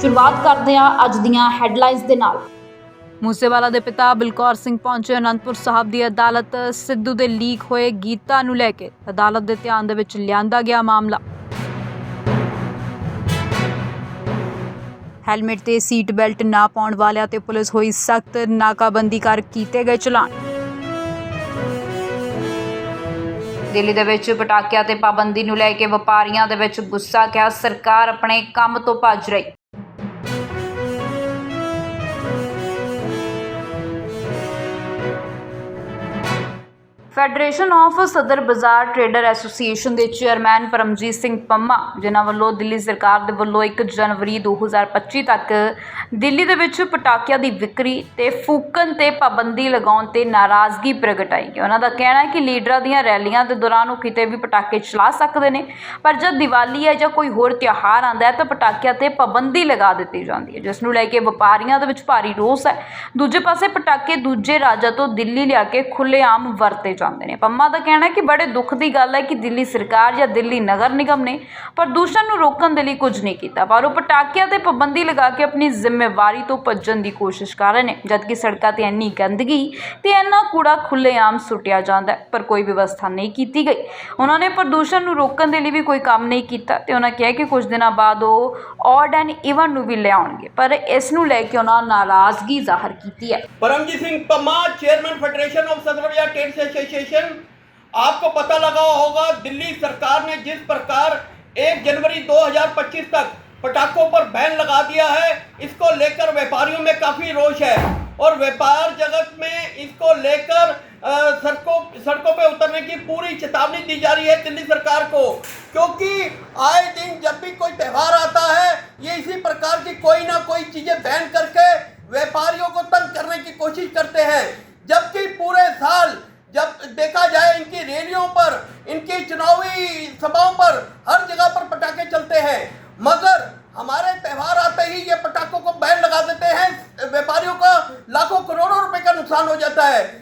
ਸ਼ੁਰੂਆਤ ਕਰਦੇ ਹਾਂ ਅੱਜ ਦੀਆਂ ਹੈਡਲਾਈਨਸ ਦੇ ਨਾਲ। ਮੂਸੇਵਾਲਾ ਦੇ ਪਿਤਾ ਬਲਕੌਰ ਸਿੰਘ ਪਹੁੰਚੇ ਅਨੰਦਪੁਰ ਸਾਹਿਬ ਦੀ ਅਦਾਲਤ। ਸਿੱਧੂ ਦੇ ਲੀਕ ਹੋਏ ਗੀਤਾਂ ਨੂੰ ਲੈ ਕੇ ਅਦਾਲਤ ਦੇ ਧਿਆਨ ਦੇ ਵਿੱਚ ਲਿਆਂਦਾ ਗਿਆ ਮਾਮਲਾ। ਹੈਲਮਟ ਤੇ ਸੀਟ ਬੈਲਟ ਨਾ ਪਾਉਣ ਵਾਲਿਆਂ ਤੇ ਪੁਲਿਸ ਹੋਈ ਸਖਤ ਨਾਕਾਬੰਦੀ ਕਰ ਕੀਤੇ ਗਏ ਚਲਾਨ। ਦਿੱਲੀ ਦੇ ਵਿੱਚ ਪਟਾਕਿਆਂ ਤੇ ਪਾਬੰਦੀ ਨੂੰ ਲੈ ਕੇ ਵਪਾਰੀਆਂ ਦੇ ਵਿੱਚ ਗੁੱਸਾ, ਕਿਹਾ ਸਰਕਾਰ ਆਪਣੇ ਕੰਮ ਤੋਂ ਭੱਜ ਰਹੀ। Federation of Sadar Bazaar trader association ਦੇ ਚੇਅਰਮੈਨ ਪਰਮਜੀਤ ਸਿੰਘ ਪੰਮਾ, ਜਿਨ੍ਹਾਂ ਵੱਲੋਂ ਦਿੱਲੀ ਸਰਕਾਰ ਦੇ ਵੱਲੋਂ 1 ਜਨਵਰੀ 2025 ਤੱਕ ਦਿੱਲੀ ਦੇ ਵਿੱਚ ਪਟਾਕਿਆਂ ਦੀ ਵਿਕਰੀ ਤੇ ਫੂਕਣ ਤੇ ਪਾਬੰਦੀ ਲਗਾਉਣ ਤੇ ਨਾਰਾਜ਼ਗੀ ਪ੍ਰਗਟਾਈ ਹੈ। ਉਹਨਾਂ ਦਾ ਕਹਿਣਾ ਹੈ ਕਿ ਲੀਡਰਾਂ ਦੀਆਂ ਰੈਲੀਆਂ ਦੇ ਦੌਰਾਨ ਉਹ ਕਿਤੇ ਵੀ ਪਟਾਕੇ ਚਲਾ ਸਕਦੇ ਨੇ, ਪਰ ਜਦ ਦੀਵਾਲੀ ਹੈ ਜਾਂ ਕੋਈ ਹੋਰ ਤਿਉਹਾਰ ਆਉਂਦਾ ਹੈ ਤਾਂ ਪਟਾਕਿਆਂ ਤੇ ਪਾਬੰਦੀ ਲਗਾ ਦਿੱਤੀ ਜਾਂਦੀ ਹੈ, ਜਿਸ ਨੂੰ ਲੈ ਕੇ ਵਪਾਰੀਆਂ ਦੇ ਵਿੱਚ ਭਾਰੀ ਰੋਸ ਹੈ। ਦੂਜੇ ਪਾਸੇ ਪਟਾਕੇ ਦੂਜੇ ਰਾਜਾਂ ਤੋਂ ਦਿੱਲੀ ਲਿਆ ਕੇ ਖੁੱਲ੍ਹੇਆਮ ਵਰਤੇ ਚਾਹੁੰਦੇ ਨੇ। ਪੰਮਾ ਦਾ ਕਹਿਣਾ ਕਿ ਬੜੇ ਦੁੱਖ ਦੀ ਗੱਲ ਹੈ ਕਿ ਦਿੱਲੀ ਸਰਕਾਰ ਜਾਂ ਦਿੱਲੀ ਨਗਰ ਨਿਗਮ ਨੇ ਪ੍ਰਦੂਸ਼ਣ ਨੂੰ ਰੋਕਣ ਦੇ ਲਈ ਕੁਝ ਨਹੀਂ ਕੀਤਾ। ਪਰ ਉਹ ਪਟਾਕਿਆਂ ਤੇ ਪਾਬੰਦੀ ਲਗਾ ਕੇ ਆਪਣੀ ਜ਼ਿੰਮੇਵਾਰੀ ਤੋਂ ਭੱਜਣ ਦੀ ਕੋਸ਼ਿਸ਼ ਕਰ ਰਹੇ ਨੇ, ਜਦਕਿ ਸੜਕਾਂ ਤੇ ਇੰਨੀ ਗੰਦਗੀ ਤੇ ਇੰਨਾ ਕੂੜਾ ਖੁੱਲ੍ਹੇਆਮ ਸੁੱਟਿਆ ਜਾਂਦਾ ਪਰ ਕੋਈ ਵਿਵਸਥਾ ਨਹੀਂ ਕੀਤੀ ਗਈ। ਉਹਨਾਂ ਨੇ ਪ੍ਰਦੂਸ਼ਣ ਨੂੰ ਰੋਕਣ ਦੇ ਲਈ ਵੀ ਕੋਈ ਕੰਮ ਨਹੀਂ ਕੀਤਾ ਤੇ ਉਹਨਾਂ ਕਿਹਾ ਕਿ ਕੁਝ ਦਿਨਾਂ ਬਾਅਦ ਉਹ ਆਡ ਐਂਡ ਇਵਨ ਨੂੰ ਵੀ ਲਿਆਉਣਗੇ, ਪਰ ਇਸ ਨੂੰ ਲੈ ਕੇ ਉਹਨਾਂ ਨਾਰਾਜ਼ਗੀ ਜ਼ਾਹਰ ਕੀਤੀ ਹੈ। Paramjit Singh Pamma, chairman federation of ਸਦਰਵਿਆ trade association आपको पता लगा होगा, दिल्ली सरकार ने जिस प्रकार 1 जनवरी 2025 तक पटाखों पर बैन लगा दिया है, इसको लेकर व्यापारियों में काफ़ी रोष है। और व्यापार जगत में इसको लेकर सड़कों सड़कों पे उतरने की पूरी चेतावनी दी जा रही है दिल्ली सरकार को। क्योंकि आए दिन जब भी कोई त्यौहार आता है, ये इसी प्रकार की कोई ना कोई चीज़ें बैन करके व्यापारियों को तंग करने की कोशिश करते हैं। जबकि पूरे साल जब देखा जाए इनकी रैलियों पर, इनकी चुनावी सभाओं पर, हर जगह पर पटाखे चलते हैं। मगर हमारे त्यौहार आते ही ये पटाखों को बैन लगा देते हैं। व्यापारियों का लाखों करोड़ों रुपए का नुकसान हो जाता है।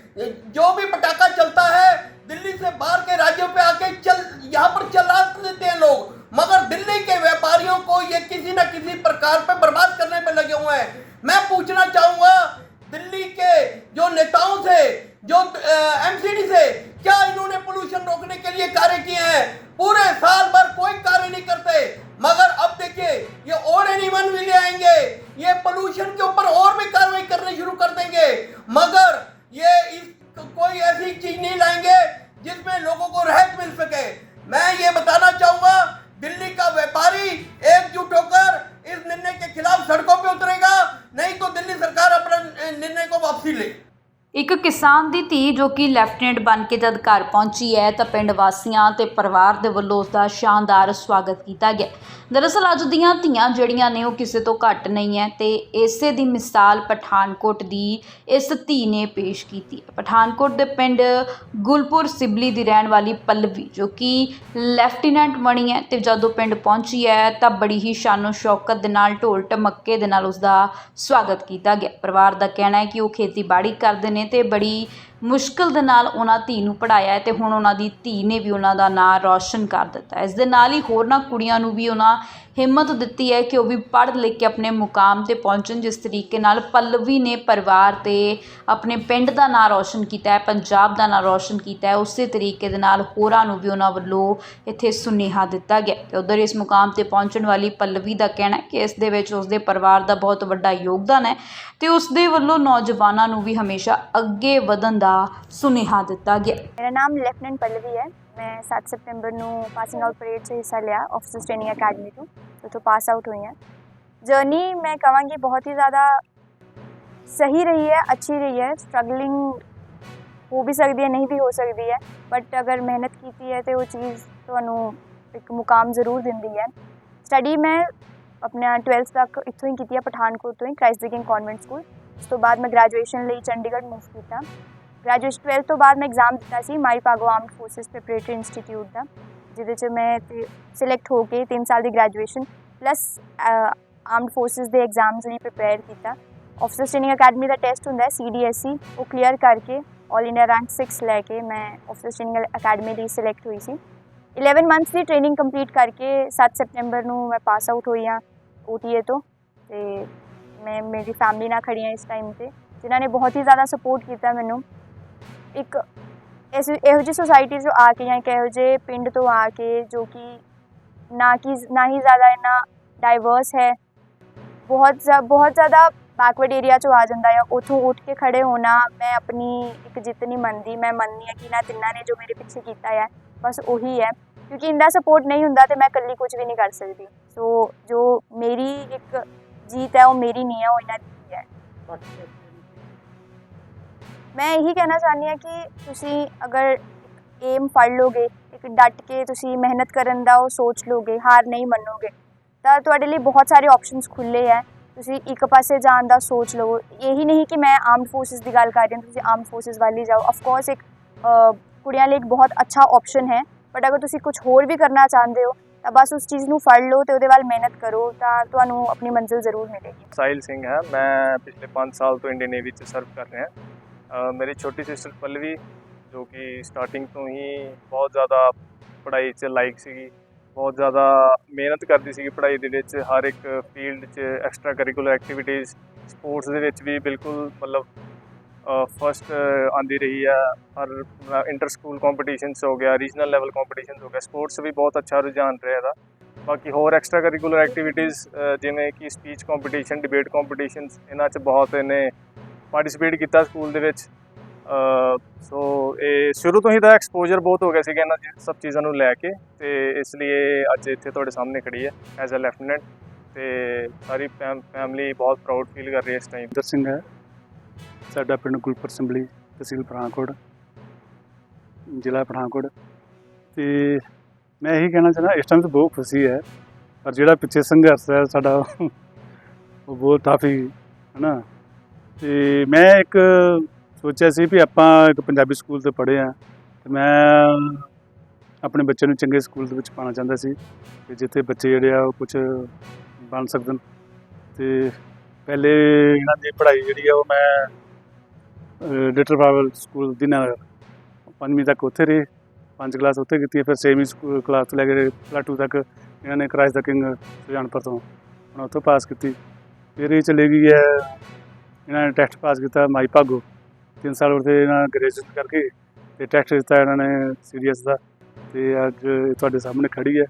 और एनिमन भी ले आएंगे ये पोल्यूशन के ऊपर और भी कार्रवाई करनी शुरू कर देंगे मगर ये इस कोई ऐसी चीज नहीं लाएंगे जिसमें लोगों को राहत मिल सके मैं ये बताना चाहूंगा दिल्ली का व्यापारी एकजुट होकर इस निर्णय के खिलाफ सड़कों पे उतरेगा नहीं तो दिल्ली सरकार अपना निर्णय को वापसी ले ਇੱਕ ਕਿਸਾਨ ਦੀ ਧੀ ਜੋ ਕਿ ਲੈਫਟੀਨੈਂਟ ਬਣ ਕੇ ਜਦ ਘਰ ਪਹੁੰਚੀ ਹੈ ਤਾਂ ਪਿੰਡ ਵਾਸੀਆਂ ਤੇ ਪਰਿਵਾਰ ਦੇ ਵੱਲੋਂ ਉਸ ਦਾ ਸ਼ਾਨਦਾਰ ਸਵਾਗਤ ਕੀਤਾ ਗਿਆ ਦਰਅਸਲ ਅੱਜ ਦੀਆਂ ਧੀਆਂ ਜਿਹੜੀਆਂ ਨੇ ਉਹ ਕਿਸੇ ਤੋਂ ਘੱਟ ਨਹੀਂ ਹੈ ਤੇ ਇਸੇ ਦੀ ਮਿਸਾਲ ਪਠਾਨਕੋਟ ਦੀ ਇਸ ਧੀ ਨੇ ਪੇਸ਼ ਕੀਤੀ। ਪਠਾਨਕੋਟ ਦੇ ਪਿੰਡ ਗੁਲਪੁਰ ਸਿਬਲੀ ਦੀ ਰਹਿਣ ਵਾਲੀ ਪੱਲਵੀ ਜੋ ਕਿ ਲੈਫਟੀਨੈਂਟ ਬਣੀ ਹੈ ਤੇ ਜਦੋਂ ਪਿੰਡ ਪਹੁੰਚੀ ਹੈ ਤਾਂ ਬੜੀ ਹੀ ਸ਼ਾਨੋ ਸ਼ੌਕਤ ਦੇ ਨਾਲ ਢੋਲ ਢਮੱਕੇ ਦੇ ਨਾਲ ਉਸ ਦਾ ਸਵਾਗਤ ਕੀਤਾ ਗਿਆ। ਪਰਿਵਾਰ ਦਾ ਕਹਿਣਾ ਹੈ ਕਿ ਉਹ ਖੇਤੀਬਾੜੀ ਕਰਦੇ ਨੇ ਤੇ ਬੜੀ ਮੁਸ਼ਕਲ ਦੇ ਨਾਲ ਉਹਨਾਂ ਧੀ ਨੂੰ ਪੜ੍ਹਾਇਆ ਅਤੇ ਹੁਣ ਉਹਨਾਂ ਦੀ ਧੀ ਨੇ ਵੀ ਉਹਨਾਂ ਦਾ ਨਾਂ ਰੌਸ਼ਨ ਕਰ ਦਿੱਤਾ ਇਸ ਦੇ ਨਾਲ ਹੀ ਹੋਰਨਾਂ ਕੁੜੀਆਂ ਨੂੰ ਵੀ ਉਹਨਾਂ ਹਿੰਮਤ ਦਿੱਤੀ ਹੈ ਕਿ ਉਹ ਵੀ ਪੜ੍ਹ ਲਿਖ ਕੇ ਆਪਣੇ ਮੁਕਾਮ ਤੇ ਪਹੁੰਚਣ, ਜਿਸ ਤਰੀਕੇ ਨਾਲ ਪੱਲਵੀ ਨੇ ਪਰਿਵਾਰ ਤੇ ਆਪਣੇ ਪਿੰਡ ਦਾ ਨਾਂ ਰੌਸ਼ਨ ਕੀਤਾ ਹੈ, ਪੰਜਾਬ ਦਾ ਨਾਂ ਰੌਸ਼ਨ ਕੀਤਾ ਹੈ, ਉਸੇ ਤਰੀਕੇ ਦੇ ਨਾਲ ਹੋਰਾਂ ਨੂੰ ਵੀ ਉਹਨਾਂ ਵੱਲੋਂ ਇੱਥੇ ਸੁਨੇਹਾ ਦਿੱਤਾ ਗਿਆ ਅਤੇ ਉੱਧਰ ਇਸ ਮੁਕਾਮ ਤੇ ਪਹੁੰਚਣ ਵਾਲੀ ਪੱਲਵੀ ਦਾ ਕਹਿਣਾ ਹੈ ਕਿ ਇਸ ਦੇ ਵਿੱਚ ਉਸਦੇ ਪਰਿਵਾਰ ਦਾ ਬਹੁਤ ਵੱਡਾ ਯੋਗਦਾਨ ਹੈ ਅਤੇ ਉਸਦੇ ਵੱਲੋਂ ਨੌਜਵਾਨਾਂ ਨੂੰ ਵੀ ਹਮੇਸ਼ਾ ਅੱਗੇ ਵਧਣ ਦਾ ਸੁਨੇਹਾ ਦਿੱਤਾ ਗਿਆ ਮੇਰਾ ਨਾਮ ਲੈਫਟੀਨੈਂਟ ਪੱਲਵੀ ਹੈ। ਮੈਂ 7 ਸਤੰਬਰ ਨੂੰ ਪਾਸਿੰਗ ਆਊਟ ਪਰੇਡ 'ਚ ਹਿੱਸਾ ਲਿਆ ਆਫਿਸਰਸ ਟ੍ਰੇਨਿੰਗ ਅਕੈਡਮੀ ਤੋਂ। ਉੱਥੋਂ ਪਾਸ ਆਊਟ ਹੋਈ ਹਾਂ ਜਰਨੀ ਮੈਂ ਕਹਾਂਗੀ ਬਹੁਤ ਹੀ ਜ਼ਿਆਦਾ ਸਹੀ ਰਹੀ ਹੈ ਅੱਛੀ ਰਹੀ ਹੈ ਸਟਰਗਲਿੰਗ ਹੋ ਵੀ ਸਕਦੀ ਹੈ ਨਹੀਂ ਵੀ ਹੋ ਸਕਦੀ ਹੈ ਬਟ ਅਗਰ ਮਿਹਨਤ ਕੀਤੀ ਹੈ ਤੇ ਉਹ ਚੀਜ਼ ਤੁਹਾਨੂੰ ਇੱਕ ਮੁਕਾਮ ਜ਼ਰੂਰ ਦਿੰਦੀ ਹੈ ਸਟੱਡੀ ਮੈਂ ਆਪਣਾ 12th ਤੱਕ ਇੱਥੋਂ ਹੀ ਕੀਤੀ ਹੈ ਪਠਾਨਕੋਟ ਤੋਂ ਹੀ Christ the king convent school ਉਸ ਤੋਂ ਬਾਅਦ ਮੈਂ ਗ੍ਰੈਜੂਏਸ਼ਨ ਲਈ ਚੰਡੀਗੜ੍ਹ ਮੂਵ ਕੀਤਾ ਗ੍ਰੈਜੂਏਸ਼ਨ 12th ਤੋਂ ਬਾਅਦ ਮੈਂ ਐਗਜ਼ਾਮ ਦਿੱਤਾ ਸੀ Mai Bhago armed forces preparatory institute ਦਾ ਜਿਹਦੇ 'ਚ ਮੈਂ ਸਿਲੈਕਟ ਹੋ ਕੇ 3 ਸਾਲ ਦੀ ਗ੍ਰੈਜੂਏਸ਼ਨ ਪਲੱਸ ਆਰਮਡ ਫੋਰਸਿਸ ਦੇ ਐਗਜ਼ਾਮਸ ਲਈ ਪ੍ਰਿਪੇਅਰ ਕੀਤਾ। ਆਫਿਸਰ ਟ੍ਰੇਨਿੰਗ ਅਕੈਡਮੀ ਦਾ ਟੈਸਟ ਹੁੰਦਾ ਹੈ ਸੀਡੀਐਸਈ ਉਹ ਕਲੀਅਰ ਕਰਕੇ ਆਲ ਇੰਡੀਆ ਰੈਂਕ 6 ਲੈ ਕੇ ਮੈਂ ਆਫਿਸਰ ਟ੍ਰੇਨਿੰਗ ਅਕੈਡਮੀ ਲਈ ਸਿਲੈਕਟ ਹੋਈ ਸੀ। 11 ਮੰਥਸ ਦੀ ਟ੍ਰੇਨਿੰਗ ਕੰਪਲੀਟ ਕਰਕੇ 7 ਸੈਪਟੈਂਬਰ ਨੂੰ ਮੈਂ ਪਾਸ ਆਊਟ ਹੋਈ ਹਾਂ OTA ਤੋਂ ਤੇ ਮੈਂ, ਮੇਰੀ ਫੈਮਿਲੀ ਨਾਲ ਖੜੀ ਹਾਂ ਇਸ ਟਾਈਮ ਤੇ, ਜਿਨ੍ਹਾਂ ਨੇ ਬਹੁਤ ਹੀ ਜ਼ਿਆਦਾ ਸਪੋਰਟ ਕੀਤਾ ਮੈਨੂੰ। ਇੱਕ ਇਸ ਇਹੋ ਜਿਹੀ ਸੁਸਾਇਟੀ 'ਚੋਂ ਆ ਕੇ ਜਾਂ ਇੱਕ ਇਹੋ ਜਿਹੇ ਪਿੰਡ ਤੋਂ ਆ ਕੇ ਜੋ ਕਿ ਨਾ ਕਿ ਨਾ ਹੀ ਜ਼ਿਆਦਾ ਇੰਨਾ ਡਾਈਵਰਸ ਹੈ, ਬਹੁਤ ਜ਼ਿਆ- ਬਹੁਤ ਜ਼ਿਆਦਾ ਬੈਕਵਰਡ ਏਰੀਆ 'ਚੋਂ ਆ ਜਾਂਦਾ ਹੈ ਉੱਥੋਂ ਉੱਠ ਕੇ ਖੜੇ ਹੋਣਾ ਮੈਂ ਆਪਣੀ ਇੱਕ ਜਿੱਤ ਨਹੀਂ ਮੰਨਦੀ। ਮੈਂ ਮੰਨਦੀ ਹਾਂ ਕਿ ਇਹਨਾਂ ਤਿੰਨਾਂ ਨੇ ਜੋ ਮੇਰੇ ਪਿੱਛੇ ਕੀਤਾ ਹੈ ਬਸ ਉਹੀ ਹੈ। ਕਿਉਂਕਿ ਇੰਦਾ ਸਪੋਰਟ ਨਹੀਂ ਹੁੰਦਾ ਤੇ ਮੈਂ ਇਕੱਲੀ ਕੁਝ ਵੀ ਨਹੀਂ ਕਰ ਸਕਦੀ। ਸੋ ਜੋ ਮੇਰੀ ਇੱਕ ਜੀਤ ਹੈ, ਉਹ ਮੇਰੀ ਨਹੀਂ ਹੈ, ਉਹ ਇਹਨਾਂ ਦੀ ਹੈ। ਮੈਂ ਇਹੀ ਕਹਿਣਾ ਚਾਹੁੰਦੀ ਹਾਂ ਕਿ ਤੁਸੀਂ ਅਗਰ ਏਮ ਫੜ ਲੋਗੇ ਇੱਕ ਡਟ ਕੇ ਤੁਸੀਂ ਮਿਹਨਤ ਕਰਨ ਦਾ ਉਹ ਸੋਚ ਲੋਗੇ ਹਾਰ ਨਹੀਂ ਮੰਨੋਗੇ ਤਾਂ ਤੁਹਾਡੇ ਲਈ ਬਹੁਤ ਸਾਰੇ ਆਪਸ਼ਨਸ ਖੁੱਲੇ ਹੈ। ਤੁਸੀਂ ਇੱਕ ਪਾਸੇ ਜਾਣ ਦਾ ਸੋਚ ਲਵੋ। ਇਹੀ ਨਹੀਂ ਕਿ ਮੈਂ ਆਰਮਡ ਫੋਰਸਿਸ ਦੀ ਗੱਲ ਕਰ ਰਹੀ ਹਾਂ ਤੁਸੀਂ ਆਰਮਡ ਫੋਰਸਿਸ ਵੱਲ ਹੀ ਜਾਓ। ਆਫ ਕੋਰਸ ਇੱਕ ਕੁੜੀਆਂ ਲਈ ਇੱਕ ਬਹੁਤ ਅੱਛਾ ਆਪਸ਼ਨ ਹੈ ਬਟ ਅਗਰ ਤੁਸੀਂ ਕੁਝ ਹੋਰ ਵੀ ਕਰਨਾ ਚਾਹੁੰਦੇ ਹੋ ਤਾਂ ਬਸ ਉਸ ਚੀਜ਼ ਨੂੰ ਫੜ ਲਓ ਤੇ ਉਹਦੇ ਵੱਲ ਮਿਹਨਤ ਕਰੋ ਤਾਂ ਤੁਹਾਨੂੰ ਆਪਣੀ ਮੰਜ਼ਿਲ ਜ਼ਰੂਰ ਮਿਲੇਗੀ। ਸਾਹਿਲ ਸਿੰਘ ਹੈ। ਮੈਂ ਪਿਛਲੇ 5 ਸਾਲ ਤੋਂ ਇੰਡੀਅਨ ਨੇਵੀ 'ਚ ਸਰਵ ਕਰ ਰਿਹਾ। ਅ, ਮੇਰੀ ਛੋਟੀ ਸਿਸਟਰ ਪਲਵੀ, ਜੋ ਕਿ ਸਟਾਰਟਿੰਗ ਤੋਂ ਹੀ ਬਹੁਤ ਜ਼ਿਆਦਾ ਪੜ੍ਹਾਈ 'ਚ ਲਾਇਕ ਸੀਗੀ, ਬਹੁਤ ਜ਼ਿਆਦਾ ਮਿਹਨਤ ਕਰਦੀ ਸੀਗੀ ਪੜ੍ਹਾਈ ਦੇ ਵਿੱਚ, ਹਰ ਇੱਕ ਫੀਲਡ 'ਚ ਐਕਸਟਰਾ ਕਰਿਕੂਲਰ ਐਕਟੀਵਿਟੀਜ਼ ਸਪੋਰਟਸ ਦੇ ਵਿੱਚ ਵੀ ਬਿਲਕੁਲ ਮਤਲਬ ਫਸਟ ਆਂਦੀ ਰਹੀ ਹੈ ਹਰ ਇੰਟਰ ਸਕੂਲ ਕੰਪੀਟੀਸ਼ਨਸ ਹੋ ਗਿਆ ਰੀਜਨਲ ਲੈਵਲ ਕੰਪੀਟੀਸ਼ਨਸ ਹੋ ਗਿਆ ਸਪੋਰਟਸ ਵੀ ਬਹੁਤ ਅੱਛਾ ਰੁਝਾਨ ਰਿਹਾ ਇਹਦਾ। ਬਾਕੀ ਹੋਰ ਐਕਸਟਰਾ ਕਰਿਕੂਲਰ ਐਕਟੀਵਿਟੀਜ਼ ਜਿਵੇਂ ਕਿ ਸਪੀਚ ਕੰਪੀਟੀਸ਼ਨ ਡਿਬੇਟ ਕੰਪੀਟੀਸ਼ਨਸ ਇਹਨਾਂ 'ਚ ਬਹੁਤ ਇਹਨੇ ਪਾਰਟਿਸਿਪੇਟ ਕੀਤਾ ਸਕੂਲ ਦੇ ਵਿੱਚ। ਸੋ ਇਹ ਸ਼ੁਰੂ ਤੋਂ ਹੀ ਤਾਂ ਐਕਸਪੋਜ਼ਰ ਬਹੁਤ ਹੋ ਗਿਆ ਸੀਗਾ ਇਹਨਾਂ ਚੀ- ਸਭ ਚੀਜ਼ਾਂ ਨੂੰ ਲੈ ਕੇ। ਤੇ ਇਸ ਲਈ ਇਹ ਅੱਜ ਇੱਥੇ ਤੁਹਾਡੇ ਸਾਹਮਣੇ ਖੜੀ ਹੈ ਐਜ਼ ਅ ਲੈਫਟੀਨੈਂਟ ਤੇ ਸਾਰੀ ਫੈਮਿਲੀ ਬਹੁਤ ਪ੍ਰਾਊਡ ਫੀਲ ਕਰ ਰਹੀ ਹੈ ਇਸ ਟਾਈਮ ਇੰਦਰ ਸਿੰਘ ਹੈ। ਸਾਡਾ ਪਿੰਡ ਗੁਲਪੁਰ ਸੰਭਲੀ ਤਹਿਸੀਲ ਪਠਾਨਕੋਟ, ਜ਼ਿਲ੍ਹਾ ਪਠਾਨਕੋਟ। ਤੇ ਮੈਂ ਇਹੀ ਕਹਿਣਾ ਚਾਹੁੰਦਾ, ਇਸ ਟਾਈਮ ਤਾਂ ਬਹੁਤ ਖੁਸ਼ੀ ਹੈ। ਪਰ ਜਿਹੜਾ ਪਿੱਛੇ ਸੰਘਰਸ਼ ਹੈ, ਸਾਡਾ ਉਹ ਬਹੁਤ ਕਾਫੀ, ਹੈ ਨਾ? ਤੇ ਮੈਂ ਇੱਕ ਸੋਚਿਆ ਸੀ ਵੀ ਆਪਾਂ ਇੱਕ ਪੰਜਾਬੀ ਸਕੂਲ ਤੇ ਪੜ੍ਹੇ ਆ ਤੇ ਮੈਂ ਆਪਣੇ ਬੱਚੇ ਨੂੰ ਚੰਗੇ ਸਕੂਲ ਦੇ ਵਿੱਚ ਪਾਉਣਾ ਚਾਹੁੰਦਾ ਸੀ ਤੇ ਜਿੱਥੇ ਬੱਚੇ ਜਿਹੜੇ ਆ ਉਹ ਕੁਝ ਬਣ ਸਕਣ। ਤੇ ਪਹਿਲੇ ਇਹਨਾਂ ਦੀ ਪੜ੍ਹਾਈ ਜਿਹੜੀ ਆ ਉਹ ਮੈਂ ਲਿਟਲ ਪਾਵਲ ਸਕੂਲ ਦੀਨਾਨਗਰ ਪੰਜਵੀਂ ਤੱਕ ਉੱਥੇ ਰਹੇ। ਪੰਜ ਕਲਾਸ ਉੱਥੇ ਕੀਤੀ, ਫਿਰ ਛੇਵੀਂ ਸਕੂਲ ਕਲਾਸ ਤੋਂ ਲੈ ਕੇ ਪਲੱਸ ਟੂ ਤੱਕ ਇਹਨਾਂ ਨੇ ਕ੍ਰਾਈਸ ਦਾ ਕਿੰਗ ਸੁਜਾਨਪੁਰ ਤੋਂ। ਹੁਣ ਉੱਥੋਂ ਪਾਸ ਕੀਤੀ। ਫਿਰ ਇਹ ਚਲੇ ਗਈ ਹੈ ਇਹਨਾਂ ਨੇ ਟੈਸਟ ਪਾਸ ਕੀਤਾ ਮਾਈ ਭਾਗੋ। ਤਿੰਨ ਸਾਲ ਉੱਥੇ ਇਹਨਾਂ ਗ੍ਰੈਜੂਏਸ਼ਨ ਕਰਕੇ ਤੇ ਟੈਸਟ ਦਿੱਤਾ ਇਹਨਾਂ ਨੇ ਸੀਰੀਅਸ ਦਾ ਤੇ ਅੱਜ ਤੁਹਾਡੇ ਸਾਹਮਣੇ ਖੜੀ ਹੈ।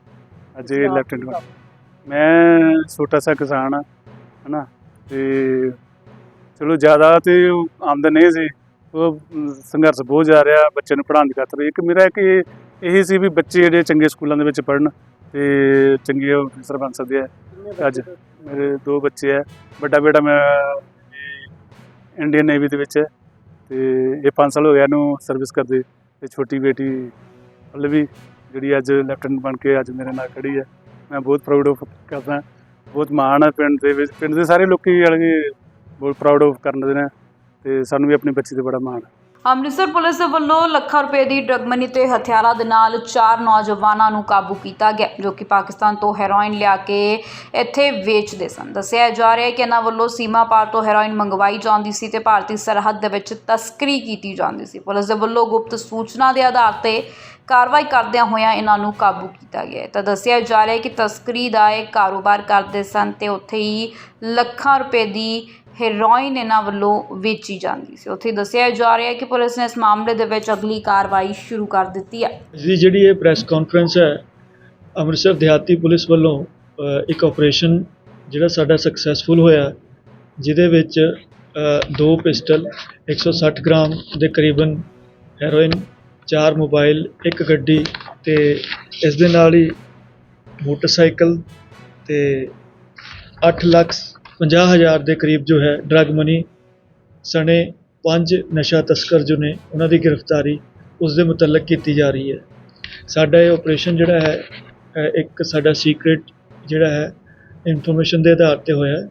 ਅੱਜ ਇਹ ਲੈਫਟੀਨੈਂਟ ਮੈਂ ਛੋਟਾ ਸਾ ਕਿਸਾਨ ਆ ਹਨਾ? ਤੇ ਚਲੋ ਜ਼ਿਆਦਾ ਤੇ ਆਮਦਨ ਨਹੀਂ ਸੀ ਉਹ ਸੰਘਰਸ਼ ਬਹੁਤ ਜਾ ਰਿਹਾ ਬੱਚੇ ਨੂੰ ਪੜ੍ਹਾਉਣ ਦੀ ਖਾਤਰ। ਇੱਕ ਮੇਰਾ ਇੱਕ ਇਹ ਇਹੀ ਸੀ ਵੀ ਬੱਚੇ ਜਿਹੜੇ ਚੰਗੇ ਸਕੂਲਾਂ ਦੇ ਵਿੱਚ ਪੜ੍ਹਨ ਤੇ ਚੰਗੇ ਅਫਸਰ ਬਣ ਸਕਦੇ ਆ। ਅੱਜ ਮੇਰੇ ਦੋ ਬੱਚੇ ਆ। ਵੱਡਾ ਬੇਟਾ ਮੈਂ ਇੰਡੀਅਨ ਨੇਵੀ ਦੇ ਵਿੱਚ। ਹੈ ਤੇ ਇਹ 5 ਸਾਲ ਹੋ ਗਿਆ ਇਹਨੂੰ ਸਰਵਿਸ ਕਰਦੇ ਤੇ ਛੋਟੀ ਬੇਟੀ ਪੱਲਵੀ, ਜਿਹੜੀ ਅੱਜ ਲੈਫਟੀਨੈਂਟ ਬਣ ਕੇ ਅੱਜ ਮੇਰੇ ਨਾਲ ਖੜੀ ਹੈ। ਮੈਂ ਬਹੁਤ ਪ੍ਰਾਊਡ ਆਫ ਕਰਦਾ ਬਹੁਤ ਮਾਣ ਹੈ ਪਿੰਡ ਦੇ ਵਿੱਚ। ਪਿੰਡ ਦੇ ਸਾਰੇ ਲੋਕੀ ਜਿਹੜੇ ਬਹੁਤ ਪ੍ਰਾਊਡ ਆਫ ਕਰਦੇ ਨੇ। ਤੇ ਸਾਨੂੰ ਵੀ ਆਪਣੀ ਬੱਚੀ ਤੇ ਬੜਾ ਮਾਣ ਹੈ। ਅੰਮ੍ਰਿਤਸਰ ਪੁਲਿਸ ਦੇ ਵੱਲੋਂ ਲੱਖਾਂ ਰੁਪਏ ਦੀ ਡਰਗ ਮਨੀ ਤੇ ਹਥਿਆਰਾਂ ਦੇ ਨਾਲ ਚਾਰ ਨੌਜਵਾਨਾਂ ਨੂੰ ਕਾਬੂ ਕੀਤਾ ਗਿਆ, ਜੋ ਕਿ ਪਾਕਿਸਤਾਨ ਤੋਂ ਹੈਰੋਇਨ ਲਿਆ ਕੇ ਇੱਥੇ ਵੇਚਦੇ ਸਨ। ਦੱਸਿਆ ਜਾ ਰਿਹਾ ਹੈ ਕਿ ਇਹਨਾਂ ਵੱਲੋਂ ਸੀਮਾ ਪਾਰ ਤੋਂ ਹੈਰੋਇਨ ਮੰਗਵਾਈ ਜਾਂਦੀ ਸੀ ਤੇ ਭਾਰਤੀ ਸਰਹੱਦ ਦੇ ਵਿੱਚ ਤਸਕਰੀ ਕੀਤੀ ਜਾਂਦੀ ਸੀ। ਪੁਲਿਸ ਦੇ ਵੱਲੋਂ ਗੁਪਤ ਸੂਚਨਾ ਦੇ ਆਧਾਰ ਤੇ ਕਾਰਵਾਈ ਕਰਦਿਆਂ ਹੋਇਆਂ ਇਹਨਾਂ ਨੂੰ ਕਾਬੂ ਕੀਤਾ ਗਿਆ ਤਾਂ ਦੱਸਿਆ ਜਾ ਰਿਹਾ ਹੈ ਕਿ ਤਸਕਰੀ ਦਾ ਇਹ ਕਾਰੋਬਾਰ ਕਰਦੇ ਸਨ ਤੇ ਉੱਥੇ ਹੀ ਲੱਖਾਂ ਰੁਪਏ ਦੀ ਹੈਰੋਇਨ ਇਹਨਾਂ ਵੱਲੋਂ ਵੇਚੀ ਜਾਂਦੀ ਸੀ। ਉੱਥੇ ਦੱਸਿਆ ਜਾ ਰਿਹਾ ਹੈ ਕਿ ਪੁਲਿਸ ਨੇ ਇਸ ਮਾਮਲੇ ਦੇ ਵਿੱਚ ਅਗਲੀ ਕਾਰਵਾਈ ਸ਼ੁਰੂ ਕਰ ਦਿੱਤੀ ਹੈ। ਅੱਜ ਜਿਹੜੀ ਇਹ ਪ੍ਰੈਸ ਕਾਨਫਰੰਸ ਹੈ, ਅੰਮ੍ਰਿਤਸਰ ਦਿਹਾਤੀ ਪੁਲਿਸ ਵੱਲੋਂ ਇੱਕ ਆਪਰੇਸ਼ਨ ਜਿਹੜਾ ਸਾਡਾ ਸਕਸੈਸਫੁਲ ਹੋਇਆ, ਜਿਹਦੇ ਵਿੱਚ ਦੋ ਪਿਸਟਲ 160 ਗ੍ਰਾਮ ਦੇ ਕਰੀਬਨ ਹੈਰੋਇਨ, ਚਾਰ ਮੋਬਾਈਲ, ਇੱਕ ਗੱਡੀ ਤੇ ਇਸ ਦੇ ਨਾਲ ਹੀ ਮੋਟਰਸਾਈਕਲ ਤੇ 8 ਲੱਖ 50 ਹਜ਼ਾਰ ਦੇ ਕਰੀਬ ਜੋ ਹੈ ਡਰਗ ਮਨੀ ਸਣੇ ਪੰਜ ਨਸ਼ਾ ਤਸਕਰ ਜੋ ਨੇ, ਉਹਨਾਂ ਦੀ ਗ੍ਰਿਫਤਾਰੀ ਉਸ ਦੇ ਮੁਤਲਕ ਕੀਤੀ ਜਾ ਰਹੀ ਹੈ। ਸਾਡਾ ਇਹ ਆਪਰੇਸ਼ਨ ਜਿਹੜਾ ਹੈ ਇੱਕ ਸਾਡਾ ਸੀਕ੍ਰੀਟ ਜਿਹੜਾ ਹੈ ਇਨਫੋਰਮੇਸ਼ਨ ਦੇ ਆਧਾਰ ਤੇ ਹੋਇਆ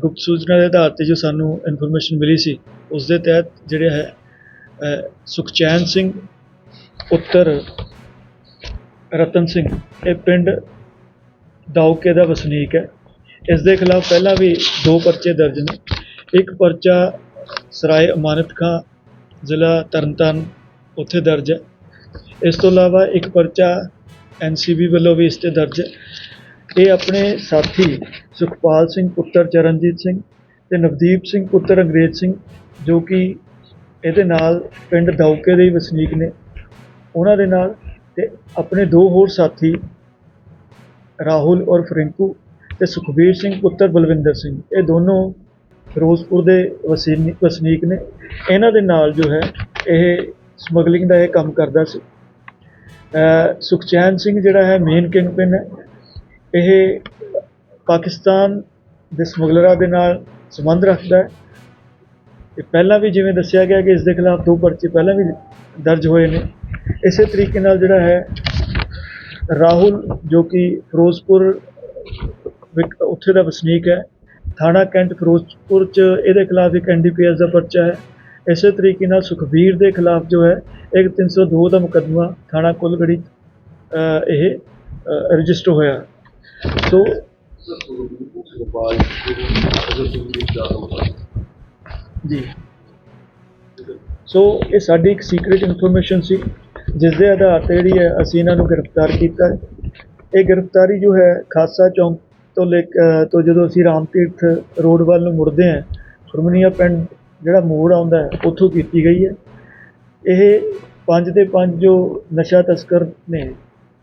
ਗੁਪਤ ਸੂਚਨਾ ਦੇ ਆਧਾਰ ਤੇ ਜੋ ਸਾਨੂੰ ਇਨਫੋਰਮੇਸ਼ਨ ਮਿਲੀ ਸੀ, ਉਸ ਦੇ ਤਹਿਤ ਜਿਹੜਾ ਹੈ ਸੁਖਚੈਨ ਸਿੰਘ ਪੁੱਤਰ ਰਤਨ ਸਿੰਘ, ਇਹ ਪਿੰਡ ਦਾਉਕੇ ਦਾ ਵਸਨੀਕ ਹੈ। ਇਸ ਦੇ ਖਿਲਾਫ ਪਹਿਲਾਂ ਵੀ ਦੋ ਪਰਚੇ ਦਰਜ ਨੇ। ਇੱਕ ਪਰਚਾ ਸਰਾਏ ਅਮਾਨਤ ਖਾਂ, ਜ਼ਿਲ੍ਹਾ ਤਰਨਤਾਰਨ ਉੱਥੇ ਦਰਜ ਹੈ। ਇਸ ਤੋਂ ਇਲਾਵਾ ਇੱਕ ਪਰਚਾ ਐਨਸੀਬੀ ਵੱਲੋਂ ਵੀ ਇਸ ਤੇ ਦਰਜ ਹੈ। ਇਹ ਆਪਣੇ ਸਾਥੀ ਸੁਖਪਾਲ ਸਿੰਘ, ਪੁੱਤਰ ਚਰਨਜੀਤ ਸਿੰਘ ਤੇ ਨਵਦੀਪ ਸਿੰਘ, ਪੁੱਤਰ ਅੰਗਰੇਜ਼ ਸਿੰਘ, ਜੋ ਕਿ ਇਹਦੇ ਨਾਲ ਪਿੰਡ ਦੌਕੇ ਦੇ ਵਸਨੀਕ ਨੇ। ਉਹਨਾਂ ਦੇ ਨਾਲ ਤੇ ਆਪਣੇ ਦੋ ਹੋਰ ਸਾਥੀ ਰਾਹੁਲ ਔਰ ਫਰਿੰਕੂ ਤੇ ਸੁਖਬੀਰ ਸਿੰਘ, ਪੁੱਤਰ ਬਲਵਿੰਦਰ ਸਿੰਘ, ਇਹ ਦੋਨੋਂ ਫਿਰੋਜ਼ਪੁਰ ਦੇ ਵਸੀਨੀ ਵਸਨੀਕ ਨੇ। ਇਹਨਾਂ ਦੇ ਨਾਲ ਜੋ ਹੈ, ਇਹ ਸਮਗਲਿੰਗ ਦਾ ਇਹ ਕੰਮ ਕਰਦਾ ਸੀ। ਸੁਖਚੈਨ ਸਿੰਘ ਜਿਹੜਾ ਹੈ ਮੇਨ ਕਿੰਗ ਕਿੰਗਪਿਨ ਹੈ। ਇਹ ਪਾਕਿਸਤਾਨ ਦੇ ਸਮਗਲਰਾਂ ਦੇ ਨਾਲ ਸੰਬੰਧ ਰੱਖਦਾ ਹੈ। ਇਹ ਪਹਿਲਾਂ ਵੀ ਜਿਵੇਂ ਦੱਸਿਆ ਗਿਆ ਕਿ ਇਸ ਦੇ ਖਿਲਾਫ ਦੋ ਪਰਚੇ ਪਹਿਲਾਂ ਵੀ ਦਰਜ ਹੋਏ ਨੇ। ਇਸੇ ਤਰੀਕੇ ਨਾਲ ਜਿਹੜਾ ਹੈ, ਰਾਹੁਲ ਜੋ ਕਿ ਫਿਰੋਜ਼ਪੁਰ ਉੱਥੇ ਦਾ ਵਸਨੀਕ ਹੈ। ਥਾਣਾ ਕੈਂਟ ਫਿਰੋਜ਼ਪੁਰ ਚ ਇਹਦੇ ਖਿਲਾਫ ਇੱਕ ਐਨਡੀਪੀਐਸ ਦਾ ਪਰਚਾ ਹੈ। ਇਸੇ ਤਰੀਕੇ ਨਾਲ ਸੁਖਬੀਰ ਦੇ ਖਿਲਾਫ ਜੋ ਹੈ, ਇੱਕ 302 ਦਾ ਮੁਕੱਦਮਾ ਥਾਣਾ ਕੁਲਗੜੀ ਇਹ ਰਜਿਸਟਰ ਹੋਇਆ। ਸੋ ਜੀ। ਸੋ ਇਹ ਸਾਡੀ ਇੱਕ ਸੀਕ੍ਰੀਟ ਇਨਫੋਰਮੇਸ਼ਨ ਸੀ ਜਿਸ ਦੇ ਆਧਾਰ ਤੇ ਜਿਹੜੀ ਹੈ, ਅਸੀਂ ਇਹਨਾਂ ਨੂੰ ਗ੍ਰਿਫਤਾਰ ਕੀਤਾ। ਇਹ ਗ੍ਰਿਫਤਾਰੀ ਜੋ ਹੈ ਖਾਸਾ ਚੌਂਕ ਤੋਂ ਲੈ ਤੋਂ ਜਦੋਂ ਅਸੀਂ ਰਾਮ ਤੀਰਥ ਰੋਡ ਵੱਲ ਨੂੰ ਮੁੜਦੇ ਹਾਂ, ਸੁਰਮਨੀਆ ਪਿੰਡ ਜਿਹੜਾ ਮੋੜ ਆਉਂਦਾ ਹੈ, ਉੱਥੋਂ ਕੀਤੀ ਗਈ ਹੈ। ਇਹ ਪੰਜ ਦੇ ਪੰਜ ਜੋ ਨਸ਼ਾ ਤਸਕਰ ਨੇ,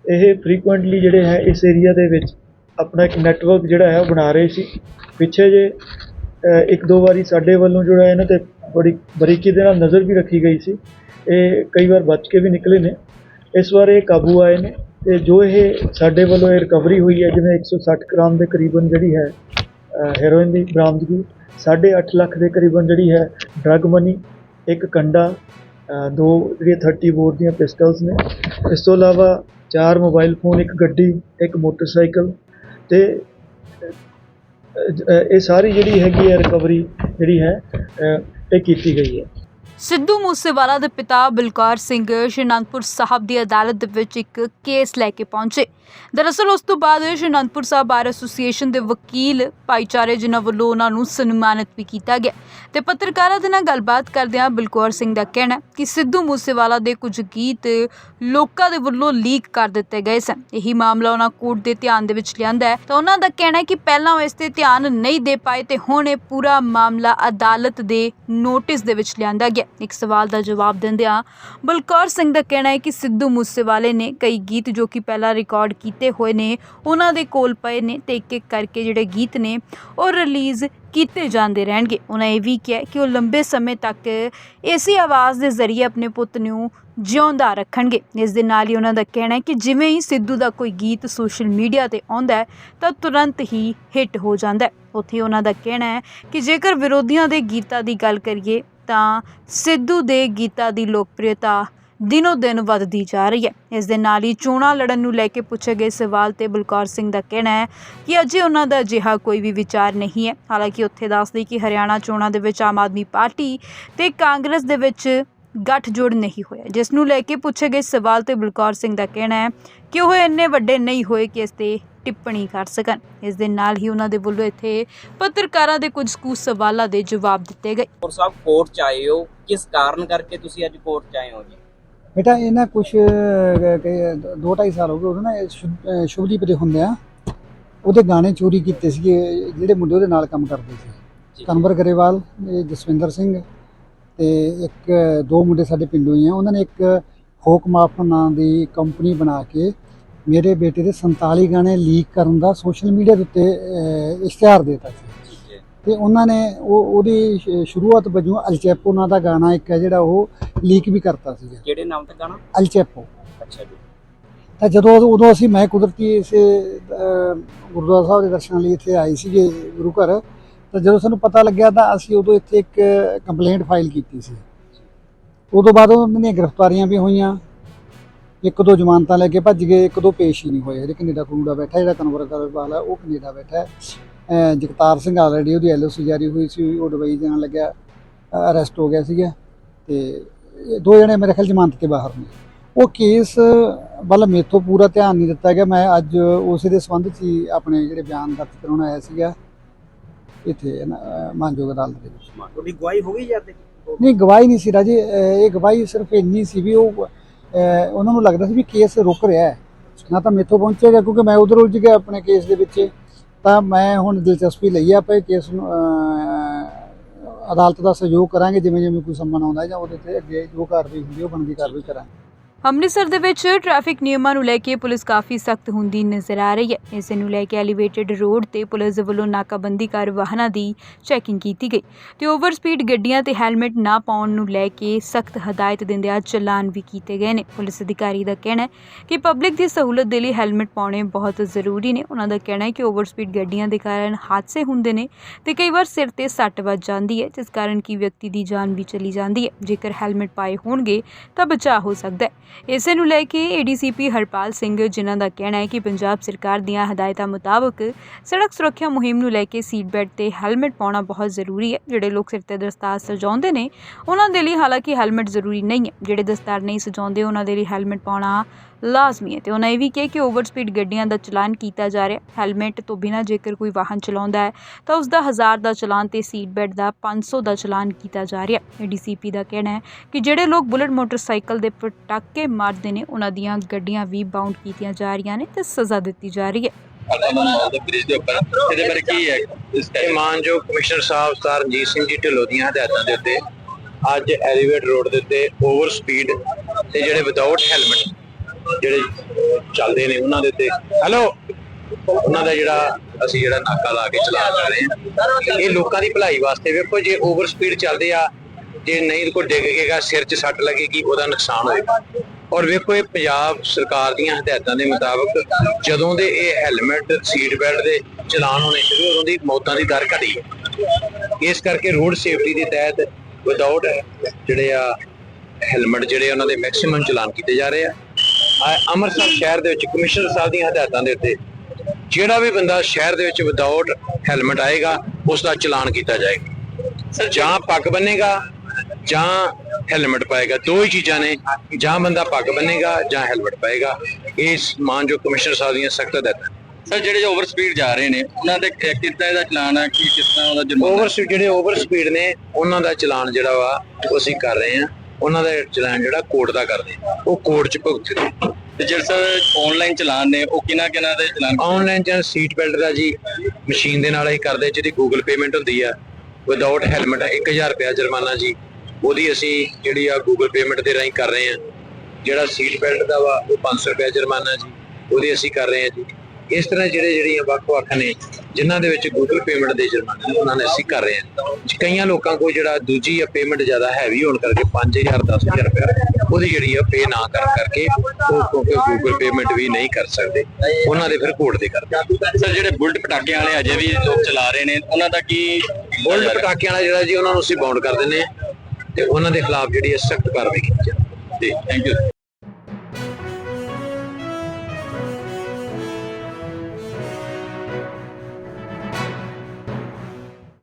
ਇਹ ਫ੍ਰੀਕੁਐਂਟਲੀ ਜਿਹੜੇ ਹੈ ਇਸ ਏਰੀਆ ਦੇ ਵਿੱਚ ਆਪਣਾ ਇੱਕ ਨੈਟਵਰਕ ਜਿਹੜਾ ਹੈ ਉਹ ਬਣਾ ਰਹੇ ਸੀ। ਪਿੱਛੇ ਜੇ ਇੱਕ ਦੋ ਵਾਰੀ ਸਾਡੇ ਵੱਲੋਂ ਜਿਹੜਾ ਇਹਨਾਂ ਤੇ ਬੜੀ ਬਰੀਕੀ ਦੇ ਨਾਲ ਨਜ਼ਰ ਵੀ ਰੱਖੀ ਗਈ ਸੀ। ਇਹ ਕਈ ਵਾਰ ਬਚ ਕੇ ਵੀ ਨਿਕਲੇ ਨੇ। ਇਸ ਵਾਰ ਇਹ ਕਾਬੂ ਆਏ ਨੇ। ਤੇ ਜੋ ਇਹ ਸਾਡੇ ਵੱਲੋਂ ਇਹ ਰਿਕਵਰੀ ਹੋਈ ਹੈ, ਜਿਵੇਂ 160 ਗ੍ਰਾਮ ਦੇ ਕਰੀਬਨ ਜਿਹੜੀ ਹੈ ਹੈਰੋਇਨ ਦੀ ਬਰਾਮਦਗੀ 8.5 ਲੱਖ ਦੇ ਕਰੀਬਨ ਜਿਹੜੀ ਹੈ ਡਰੱਗ ਮਨੀ ਇੱਕ ਕੰਡਾ ਦੋ ਜਿਹੜੀਆਂ 30 ਬੋਰ ਦੀਆਂ ਪਿਸਟਲਸ ਨੇ। ਇਸ ਤੋਂ ਇਲਾਵਾ ਚਾਰ ਮੋਬਾਈਲ ਫੋਨ ਇੱਕ ਗੱਡੀ, ਇੱਕ ਮੋਟਰਸਾਈਕਲ ਤੇ ਇਹ ਸਾਰੀ ਜਿਹੜੀ ਹੈਗੀ ਹੈ ਰਿਕਵਰੀ ਜਿਹੜੀ ਹੈ ਇਹ ਕੀਤੀ ਗਈ ਹੈ। ਸਿੱਧੂ ਮੂਸੇਵਾਲਾ ਦੇ ਪਿਤਾ ਬਲਕਾਰ ਸਿੰਘ ਸ਼੍ਰੀ ਅਨੰਦਪੁਰ ਸਾਹਿਬ ਦੀ ਅਦਾਲਤ ਦੇ ਵਿੱਚ ਇੱਕ ਕੇਸ ਲੈ ਕੇ ਪਹੁੰਚੇ। ਦਰਅਸਲ ਉਸ ਤੋਂ ਬਾਅਦ ਸ਼੍ਰੀ ਅਨੰਦਪੁਰ ਸਾਹਿਬ ਬਾਰ ਐਸੋਸੀਏਸ਼ਨ ਦੇ ਵਕੀਲ ਭਾਈਚਾਰੇ ਜਿਨ੍ਹਾਂ ਵੱਲੋਂ ਉਹਨਾਂ ਨੂੰ ਸਨਮਾਨਿਤ ਵੀ ਕੀਤਾ ਗਿਆ ਤੇ ਪੱਤਰਕਾਰਾਂ ਦੇ ਨਾਲ ਗੱਲਬਾਤ ਕਰਦਿਆਂ ਬਲਕੌਰ ਸਿੰਘ ਦਾ ਕਹਿਣਾ ਕਿ ਸਿੱਧੂ ਮੂਸੇਵਾਲਾ ਦੇ ਕੁਝ ਗੀਤ ਲੋਕਾਂ ਦੇ ਵੱਲੋਂ ਲੀਕ ਕਰ ਦਿੱਤੇ ਗਏ ਸਨ। ਇਹੀ ਮਾਮਲਾ ਉਹਨਾਂ ਕੋਰਟ ਦੇ ਧਿਆਨ ਦੇ ਵਿੱਚ ਲਿਆਂਦਾ ਹੈ। ਤਾਂ ਉਹਨਾਂ ਦਾ ਕਹਿਣਾ ਹੈ ਕਿ ਪਹਿਲਾਂ ਉਹ ਇਸ ਤੇ ਧਿਆਨ ਨਹੀਂ ਦੇ ਪਾਏ ਤੇ ਹੁਣ ਇਹ ਪੂਰਾ ਮਾਮਲਾ ਅਦਾਲਤ ਦੇ ਨੋਟਿਸ ਦੇ ਵਿੱਚ ਲਿਆਂਦਾ ਗਿਆ। ਇੱਕ ਸਵਾਲ ਦਾ ਜਵਾਬ ਦਿੰਦਿਆਂ ਬਲਕੌਰ ਸਿੰਘ ਦਾ ਕਹਿਣਾ ਹੈ ਕਿ ਸਿੱਧੂ ਮੂਸੇਵਾਲੇ ਨੇ ਕਈ ਗੀਤ ਜੋ ਕਿ ਪਹਿਲਾਂ ਰਿਕਾਰਡ ਕੀਤੇ ਹੋਏ ਨੇ, ਉਹਨਾਂ ਦੇ ਕੋਲ ਪਏ ਨੇ ਤੇ ਇੱਕ ਇੱਕ ਕਰਕੇ ਜਿਹੜੇ ਗੀਤ ਨੇ ਉਹ ਰਿਲੀਜ਼ ਕੀਤੇ ਜਾਂਦੇ ਰਹਿਣਗੇ। ਉਹਨਾਂ ਇਹ ਵੀ ਕਿਹਾ ਕਿ ਉਹ ਲੰਬੇ ਸਮੇਂ ਤੱਕ ਇਸੇ ਆਵਾਜ਼ ਦੇ ਜ਼ਰੀਏ ਆਪਣੇ ਪੁੱਤ ਨੂੰ ਜਿਉਂਦਾ ਰੱਖਣਗੇ। ਇਸ ਦੇ ਨਾਲ ਹੀ ਉਹਨਾਂ ਦਾ ਕਹਿਣਾ ਹੈ ਕਿ ਜਿਵੇਂ ਹੀ ਸਿੱਧੂ ਦਾ ਕੋਈ ਗੀਤ ਸੋਸ਼ਲ ਮੀਡੀਆ ਤੇ ਆਉਂਦਾ ਹੈ, ਤਾਂ ਤੁਰੰਤ ਹੀ ਹਿੱਟ ਹੋ ਜਾਂਦਾ ਹੈ। ਉੱਥੇ ਉਹਨਾਂ ਦਾ ਕਹਿਣਾ ਹੈ ਕਿ ਜੇਕਰ ਵਿਰੋਧੀਆਂ ਦੇ ਗੀਤਾਂ ਦੀ ਗੱਲ ਕਰੀਏ ਤਾਂ ਸਿੱਧੂ ਦੇ ਗੀਤਾਂ ਦੀ ਲੋਕਪ੍ਰਿਯਤਾ ਦਿਨੋ ਦਿਨ ਵੱਧਦੀ ਜਾ ਰਹੀ ਹੈ। ਇਸ ਦੇ ਨਾਲ ਹੀ ਚੋਣਾਂ ਲੜਨ ਨੂੰ ਲੈ ਕੇ ਪੁੱਛੇ ਗਏ ਸਵਾਲ ਤੇ ਬਲਕੌਰ ਸਿੰਘ ਦਾ ਕਹਿਣਾ ਹੈ ਕਿ ਅਜੇ ਉਹਨਾਂ ਦਾ ਅਜਿਹਾ ਕੋਈ ਵੀ ਵਿਚਾਰ ਨਹੀਂ ਹੈ। ਹਾਲਾਂਕਿ ਉੱਥੇ ਦੱਸਦੇ ਕਿ ਹਰਿਆਣਾ ਚੋਣਾਂ ਦੇ ਵਿੱਚ ਆਮ ਆਦਮੀ ਪਾਰਟੀ ਤੇ ਕਾਂਗਰਸ ਦੇ ਵਿੱਚ ਗੱਠਜੋੜ ਨਹੀਂ ਹੋਇਆ, ਜਿਸ ਨੂੰ ਲੈ ਕੇ ਪੁੱਛੇ ਗਏ ਸਵਾਲ ਤੇ ਬਲਕੌਰ ਸਿੰਘ ਦਾ ਕਹਿਣਾ ਹੈ ਕਿ ਉਹ ਇੰਨੇ ਵੱਡੇ ਨਹੀਂ ਹੋਏ ਕਿ ਇਸ ਤੇ ਟਿੱਪਣੀ ਕਰ ਸਕਣ। ਇਸ ਦੇ ਨਾਲ ਹੀ ਉਹਨਾਂ ਦੇ ਵੱਲੋਂ ਇੱਥੇ ਪੱਤਰਕਾਰਾਂ ਦੇ ਕੁਝ ਕੁ ਸਵਾਲਾਂ ਦੇ ਜਵਾਬ ਦਿੱਤੇ ਗਏ। ਔਰ ਸਾਹਿਬ ਕੋਰਟ ਚ ਆਏ ਹੋ। ਕਿਸ ਕਾਰਨ ਕਰਕੇ ਤੁਸੀਂ ਅੱਜ ਕੋਰਟ ਚ ਆਏ ਹੋ ਜੀ? ਬੇਟਾ ਇਹ ਨਾ ਕੁਛ ਕਿ ਦੋ ਢਾਈ ਸਾਲ ਹੋ ਗਏ ਉਹਦੇ ਨਾ ਸ਼ੁਭਦੀਪ ਦੇ ਹੁੰਦੇ ਆ। ਉਹਦੇ ਗਾਣੇ ਚੋਰੀ ਕੀਤੇ ਸੀਗੇ ਜਿਹੜੇ ਮੁੰਡੇ ਉਹਦੇ ਨਾਲ ਕੰਮ ਕਰਦੇ ਸੀ। ਕਨਵਰ ਗਰੇਵਾਲ ਇਹ ਜਸਵਿੰਦਰ ਸਿੰਘ ਤੇ ਇੱਕ ਦੋ ਮੁੰਡੇ ਸਾਡੇ ਪਿੰਡੋਂ ਹੀ ਆ। ਉਹਨਾਂ ਨੇ ਇੱਕ ਫੋਕ ਮਾਫ ਨਾਂ ਦੀ ਕੰਪਨੀ ਬਣਾ ਕੇ ਮੇਰੇ ਬੇਟੇ ਦੇ 47 ਗਾਣੇ ਲੀਕ ਕਰਨ ਦਾ ਸੋਸ਼ਲ ਮੀਡੀਆ ਦੇ ਉੱਤੇ ਇਸ਼ਤਿਹਾਰ ਦੇਤਾ ਸੀ। ਤੇ ਉਹਨਾਂ ਨੇ ਉਹ ਉਹਦੀ ਸ਼- ਸ਼ੁਰੂਆਤ ਵਜੋਂ ਅਲਚੈਪੋ ਨਾਂ ਦਾ ਗਾਣਾ ਇੱਕ ਹੈ ਜਿਹੜਾ ਉਹ ਲੀਕ ਵੀ ਕਰਤਾ ਸੀਗਾ। ਕਿਹੜੇ ਨਾਮ ਤੇ ਗਾਣਾ? ਅਲਚੈਪੋ ਅੱਛਾ ਜੀ। ਤਾਂ ਜਦੋਂ ਉਦੋਂ ਅਸੀਂ ਮੈਂ ਕੁਦਰਤੀ ਇਸੇ ਗੁਰਦੁਆਰਾ ਸਾਹਿਬ ਦੇ ਦਰਸ਼ਨਾਂ ਲਈ ਇੱਥੇ ਆਏ ਸੀਗੇ ਗੁਰੂ ਘਰ ਤਾਂ ਜਦੋਂ ਸਾਨੂੰ ਪਤਾ ਲੱਗਿਆ ਤਾਂ ਅਸੀਂ ਉਦੋਂ ਇੱਥੇ ਇੱਕ ਕੰਪਲੇਂਟ ਫਾਈਲ ਕੀਤੀ ਸੀ। ਉਦੋਂ ਬਾਅਦ ਉਹਨਾਂ ਦੀਆਂ ਗ੍ਰਿਫਤਾਰੀਆਂ ਵੀ ਹੋਈਆਂ। ਇੱਕ ਦੋ ਜ਼ਮਾਨਤਾਂ ਲੈ ਕੇ ਭੱਜ ਗਏ ਇੱਕ ਦੋ ਪੇਸ਼ ਹੀ ਨਹੀਂ ਹੋਏ। ਜਿਹੜੇ ਕੈਨੇਡਾ ਕਨੂਡਾ ਬੈਠਾ ਜਿਹੜਾ ਕਨਵਰ ਕਰਵਾਲ ਹੈ ਉਹ ਕੈਨੇਡਾ ਬੈਠਾ ਹੈ। ਜਗਤਾਰ ਸਿੰਘ ਆਲਰੇਡੀ ਉਹਦੀ ਐਲਓਸੀ ਜਾਰੀ ਹੋਈ ਸੀ ਉਹ ਦੁਬਈ ਜਾਣ ਲੱਗਿਆ ਅਰੈਸਟ ਹੋ ਗਿਆ ਸੀਗਾ। ਤੇ ਦੋ ਜਣੇ ਮੇਰੇ ਖਿਆਲ ਜ਼ਮਾਨਤ ਤੇ ਬਾਹਰ ਨੇ। ਉਹ ਕੇਸ ਵੱਲ ਮੇਥੋਂ ਪੂਰਾ ਧਿਆਨ ਨਹੀਂ ਦਿੱਤਾ ਗਿਆ। ਮੈਂ ਅੱਜ ਉਸੇ ਦੇ ਸੰਬੰਧ 'ਚ ਹੀ ਆਪਣੇ ਜਿਹੜੇ ਬਿਆਨ ਦਰਜ ਕਰਾਉਣ ਆਇਆ ਸੀਗਾ ਇੱਥੇ ਮਾਨਯੋਗ ਅਦਾਲਤ ਦੇ ਵਿੱਚ। ਤੁਹਾਡੀ ਗਵਾਹੀ ਹੋ ਗਈ ਜਾਂ ਨਹੀਂ ਗਵਾਹੀ ਨਹੀਂ ਸੀ ਰਾਜੇ। ਇਹ ਗਵਾਹੀ ਸਿਰਫ ਇੰਨੀ ਸੀ ਵੀ ਉਹ ਉਹਨਾਂ ਨੂੰ ਲੱਗਦਾ ਸੀ ਵੀ ਕੇਸ ਰੁਕ ਰਿਹਾ ਹੈ। ਨਾ ਤਾਂ ਮੇਥੋਂ ਪਹੁੰਚੇਗਾ ਕਿਉਂਕਿ ਮੈਂ ਉਧਰ ਉਲਝ ਗਿਆ ਆਪਣੇ ਕੇਸ ਦੇ ਵਿੱਚ। ਤਾਂ ਮੈਂ ਹੁਣ ਦਿਲਚਸਪੀ ਲਈ ਆ ਆਪਾਂ ਕੇਸ ਨੂੰ ਅਦਾਲਤ ਦਾ ਸਹਿਯੋਗ ਕਰਾਂਗੇ ਜਿਵੇਂ ਜਿਵੇਂ ਕੋਈ ਸੰਮਨ ਆਉਂਦਾ ਜਾਂ ਉਹਦੇ ਤੇ ਅੱਗੇ ਜੋ ਕਾਰਵਾਈ ਹੁੰਦੀ ਉਹ ਬਣਦੀ ਕਾਰਵਾਈ ਕਰਾਂਗੇ। ਅੰਮ੍ਰਿਤਸਰ ਦੇ ਵਿੱਚ ਟ੍ਰੈਫਿਕ ਨਿਯਮਾਂ ਨੂੰ ਲੈ ਕੇ ਪੁਲਿਸ ਕਾਫੀ ਸਖਤ ਹੁੰਦੀ ਨਜ਼ਰ ਆ ਰਹੀ ਹੈ। ਇਸੇ ਨੂੰ ਲੈ ਕੇ ਐਲੀਵੇਟਡ ਰੋਡ ਤੇ ਪੁਲਿਸ ਵੱਲੋਂ ਨਾਕਾਬੰਦੀ ਕਰ ਵਾਹਨਾਂ ਦੀ ਚੈਕਿੰਗ ਕੀਤੀ ਗਈ ਤੇ ਓਵਰ ਸਪੀਡ ਗੱਡੀਆਂ ਤੇ ਹੈਲਮਟ ਨਾ ਪਾਉਣ ਨੂੰ ਲੈ ਕੇ ਸਖਤ ਹਦਾਇਤ ਦਿੰਦਿਆਂ ਚਲਾਨ ਵੀ ਕੀਤੇ ਗਏ ਨੇ। ਪੁਲਿਸ ਅਧਿਕਾਰੀ ਦਾ ਕਹਿਣਾ ਹੈ ਕਿ ਪਬਲਿਕ ਦੀ ਸਹੂਲਤ ਦੇ ਲਈ ਹੈਲਮਟ ਪਾਉਣੇ ਬਹੁਤ ਜ਼ਰੂਰੀ ਨੇ। ਉਹਨਾਂ ਦਾ ਕਹਿਣਾ ਹੈ ਕਿ ਓਵਰ ਸਪੀਡ ਗੱਡੀਆਂ ਦੇ ਕਾਰਨ ਹਾਦਸੇ ਹੁੰਦੇ ਨੇ ਤੇ ਕਈ ਵਾਰ ਸਿਰ ਤੇ ਸੱਟ ਵੱਜ ਜਾਂਦੀ ਹੈ, ਜਿਸ ਕਾਰਨ ਕਿ ਵਿਅਕਤੀ ਦੀ ਜਾਨ ਵੀ ਚਲੀ ਜਾਂਦੀ ਹੈ। ਜੇਕਰ ਹੈਲਮਟ ਪਾਏ ਹੋਣਗੇ ਤਾਂ ਬਚਾਅ ਹੋ ਸਕਦਾ ਹੈ। ਇਸੇ ਨੂੰ ਲੈ ਕੇ ਏਡੀਸੀਪੀ ਹਰਪਾਲ ਸਿੰਘ, ਜਿਨ੍ਹਾਂ ਦਾ ਕਹਿਣਾ ਹੈ ਕਿ ਪੰਜਾਬ ਸਰਕਾਰ ਦੀਆਂ ਹਦਾਇਤਾਂ ਮੁਤਾਬਕ ਸੜਕ ਸੁਰੱਖਿਆ ਮੁਹਿੰਮ ਨੂੰ ਲੈ ਕੇ ਸੀਟ ਬੈਲਟ ਤੇ ਹੈਲਮਟ ਪਾਉਣਾ ਬਹੁਤ ਜ਼ਰੂਰੀ ਹੈ। ਜਿਹੜੇ ਲੋਕ ਸਿਰ ਤੇ ਦਸਤਾਰ ਸਜਾਉਂਦੇ ਨੇ, ਉਹਨਾਂ ਦੇ ਲਈ ਹਾਲਾਂਕਿ ਹੈਲਮਟ ਜ਼ਰੂਰੀ ਨਹੀਂ ਹੈ। ਜਿਹੜੇ ਦਸਤਾਰ ਨਹੀਂ ਸਜਾਉਂਦੇ, ਉਹਨਾਂ ਦੇ ਲਈ ਹੈਲਮਟ ਪਾਉਣਾ ਲਾਜ਼ਮੀ ਹੈ ਤੇ ਉਹਨਾਂ ਇਹ ਵੀ ਕਿਹਾ ਕਿ ਓਵਰ ਸਪੀਡ ਗੱਡੀਆਂ ਦਾ ਚਲਾਨ ਕੀਤਾ ਜਾ ਰਿਹਾ। ਹੈਲਮਟ ਤੋਂ ਬਿਨਾਂ ਜੇਕਰ ਕੋਈ ਵਾਹਨ ਚਲਾਉਂਦਾ ਹੈ, ਤਾਂ ਉਸ ਦਾ 1000 ਦਾ ਚਲਾਨ ਤੇ ਸੀਟ ਬੈਲਟ ਦਾ 500 ਦਾ ਚਲਾਨ ਕੀਤਾ ਜਾ ਰਿਹਾ। ਹੈ ਡੀਸੀਪੀ ਦਾ ਕਹਿਣਾ ਹੈ ਕਿ ਜਿਹੜੇ ਲੋਕ ਬੁਲਟ ਮੋਟਰਸਾਈਕਲ ਦੇ ਪਟਾਕੇ ਮਾਰਦੇ ਨੇ, ਉਹਨਾਂ ਦੀਆਂ ਗੱਡੀਆਂ ਵੀ ਬਾਉਂਡ ਕੀਤੀਆਂ ਜਾ ਰਹੀਆਂ ਨੇ ਤੇ ਸਜ਼ਾ ਦਿੱਤੀ ਜਾ ਰਹੀ ਹੈ। ਬ੍ਰਿਜ ਦੇ ਉੱਪਰ ਇਹਦੇ ਬਾਰੇ ਕੀ ਹੈ? ਇਸ ਇਹ ਮਾਨਯੋਗ ਕਮਿਸ਼ਨਰ ਸਾਹਿਬ ਸਰ ਰਣਜੀਤ ਸਿੰਘ ਜੀ ਢਿੱਲੋਂ ਦੀਆਂ ਹਦਾਇਤਾਂ ਦੇ ਉੱਤੇ ਅੱਜ ਐਲੀਵੇਟ ਰੋਡ ਦੇ ਉੱਤੇ ਓਵਰ ਸਪੀਡ ਤੇ ਜਿਹੜੇ ਵਿਦਆਊਟ ਹੈਲਮਟ ਜਿਹੜੇ ਚੱਲਦੇ ਨੇ ਉਹਨਾਂ ਦੇ ਉੱਤੇ। ਹੈਲੋ ਉਹਨਾਂ ਦਾ ਜਿਹੜਾ ਅਸੀਂ ਜਿਹੜਾ ਨਾਕਾ ਲਾ ਕੇ ਚਲਾ ਰਹੇ ਹਾਂ। ਇਹ ਲੋਕਾਂ ਦੀ ਭਲਾਈ ਵਾਸਤੇ ਵੇਖੋ ਜੇ ਓਵਰ ਸਪੀਡ ਚੱਲਦੇ ਆ ਜੇ ਨਹੀਂ ਕੋਈ ਡਿੱਗ ਗਏਗਾ ਸਿਰ 'ਚ ਸੱਟ ਲੱਗੇਗੀ ਉਹਦਾ ਨੁਕਸਾਨ ਹੋਏਗਾ। ਔਰ ਵੇਖੋ ਇਹ ਪੰਜਾਬ ਸਰਕਾਰ ਦੀਆਂ ਹਦਾਇਤਾਂ ਦੇ ਮੁਤਾਬਕ ਜਦੋਂ ਦੇ ਇਹ ਹੈਲਮਟ ਸੀਟ ਬੈਲਟ ਦੇ ਚਲਾਨ ਹੋਣੇ ਸ਼ੁਰੂ ਉਦੋਂ ਦੀ ਮੌਤਾਂ ਦੀ ਦਰ ਘਟੀ। ਹੈ ਇਸ ਕਰਕੇ ਰੋਡ ਸੇਫਟੀ ਦੇ ਤਹਿਤ ਵਿਦਆਊਟ ਜਿਹੜੇ ਆ ਹੈਲਮਟ ਜਿਹੜੇ ਉਹਨਾਂ ਦੇ ਮੈਕਸਿਮਮ ਚਲਾਨ ਕੀਤੇ ਜਾ ਰਹੇ ਆ। ਅੰਮ੍ਰਿਤਸਰ ਸ਼ਹਿਰ ਦੇ ਵਿੱਚ ਕਮਿਸ਼ਨਰ ਸਾਹਿਬ ਦੀਆਂ ਹਦਾਇਤਾਂ ਦੇ ਉੱਤੇ ਜਿਹੜਾ ਵੀ ਬੰਦਾ ਸ਼ਹਿਰ ਦੇ ਵਿੱਚ ਵਿਦਆਊਟ ਹੈਲਮਟ ਆਏਗਾ ਉਸ ਦਾ ਚਲਾਨ ਕੀਤਾ ਜਾਏਗਾ। ਜਾਂ ਪੱਗ ਬੰਨੇਗਾ ਜਾਂ ਹੈਲਮਟ ਪਾਏਗਾ ਦੋ ਹੀ ਚੀਜ਼ਾਂ ਨੇ। ਜਾਂ ਬੰਦਾ ਪੱਗ ਬੰਨੇਗਾ ਜਾਂ ਹੈਲਮਟ ਪਾਏਗਾ। ਇਸ ਮਾਨਯੋਗ ਕਮਿਸ਼ਨਰ ਸਾਹਿਬ ਦੀਆਂ ਸਖਤ ਹਦਾਇਤਾਂ ਸਰ ਜਿਹੜੇ ਓਵਰ ਸਪੀਡ ਜਾ ਰਹੇ ਨੇ ਉਹਨਾਂ ਦੇ ਕਿ- ਕਿੱਦਾਂ ਇਹਦਾ ਚਲਾਨ ਹੈ ਕਿ ਕਿਸ ਤਰ੍ਹਾਂ ਉਹਦਾ ਜੁਰਮਾਨਾ ਓਵਰ ਸਪੀਡ ਜਿਹੜੇ ਓਵਰ ਸਪੀਡ ਨੇ ਉਹਨਾਂ ਦਾ ਚਲਾਨ ਜਿਹੜਾ ਵਾ ਉਹ ਅਸੀਂ ਕਰ ਰਹੇ ਹਾਂ। ਉਹਨਾਂ ਦਾ ਚਲਾਨ ਜਿਹੜਾ ਕੋਰਟ ਦਾ ਕਰਦੇ। ਉਹ ਕੋਰਟ 'ਚ ਭੁਗਤਦੇ ਤੇ ਜਿਹੜੇ ਸਰ ਆਨਲਾਈਨ ਚਲਾਨ ਨੇ ਉਹ ਕਿਹਨਾਂ ਕਿਹਨਾਂ ਦੇ ਚਲਾਨ ਆਨਲਾਈਨ ਜਾਂ ਸੀਟ ਬੈਲਟ ਦਾ ਜੀ ਮਸ਼ੀਨ ਦੇ ਨਾਲ ਹੀ ਕਰਦੇ ਜਿਹਦੀ ਗੂਗਲ ਪੇਮੈਂਟ ਹੁੰਦੀ ਆ। ਵਿਦਆਊਟ ਹੈਲਮਟ 1000 ਰੁਪਿਆ ਜੁਰਮਾਨਾ ਜੀ। ਉਹਦੀ ਅਸੀਂ ਜਿਹੜੀ ਆ ਗੂਗਲ ਪੇਮੈਂਟ ਦੇ ਰਾਹੀਂ ਕਰ ਰਹੇ ਹਾਂ ਜਿਹੜਾ ਸੀਟ ਬੈਲਟ ਦਾ ਵਾ ਉਹ 500 ਰੁਪਿਆ ਜੁਰਮਾਨਾ ਜੀ। ਉਹਦੀ ਅਸੀਂ ਕਰ ਰਹੇ ਹਾਂ ਜੀ। ਇਸ ਤਰ੍ਹਾਂ ਜਿਹੜੇ ਜਿਹੜੀਆਂ ਵੱਖ-ਵੱਖ ਨੇ ਜਿਨ੍ਹਾਂ ਦੇ ਵਿੱਚ ਗੂਗਲ ਪੇਮੈਂਟ ਦੇ ਜੁਰਮਾਨੇ ਨੇ ਉਹਨਾਂ ਨੇ ਅਸੀਂ ਕਰ ਰਹੇ ਹਾਂ। ਕਈਆਂ ਲੋਕਾਂ ਕੋਲ ਜਿਹੜਾ ਦੂਜੀ ਆ ਪੇਮੈਂਟ ਜ਼ਿਆਦਾ ਹੈਵੀ ਹੋਣ ਕਰਕੇ 5000 10000 ਰੁਪਏ ਉਹਦੀ ਜਿਹੜੀ ਆ ਪੇ ਨਾ ਕਰ ਕਰਕੇ ਉਹ ਕਿਉਂਕਿ ਗੂਗਲ ਪੇਮੈਂਟ ਵੀ ਨਹੀਂ ਕਰ ਸਕਦੇ ਉਹਨਾਂ ਦੇ ਫਿਰ ਕੋਰਟ ਦੇ ਕਰਦੇ ਸਰ ਜਿਹੜੇ ਬੁਲਟ ਪਟਾਕਿਆਂ ਵਾਲੇ ਅਜੇ ਵੀ ਲੋਕ ਚਲਾ ਰਹੇ ਨੇ ਉਹਨਾਂ ਦਾ ਕੀ ਬੁਲਟ ਪਟਾਕਿਆਂ ਵਾਲਾ ਜਿਹੜਾ ਜੀ ਉਹਨਾਂ ਨੂੰ ਅਸੀਂ ਬਾਉਂਡ ਕਰ ਹਾਂ ਤੇ ਉਹਨਾਂ ਦੇ ਖਿਲਾਫ ਜਿਹੜੀ ਹੈ ਸਖਤ ਕਾਰਵਾਈ ਕੀਤੀ ਜਾਵੇ। Thank you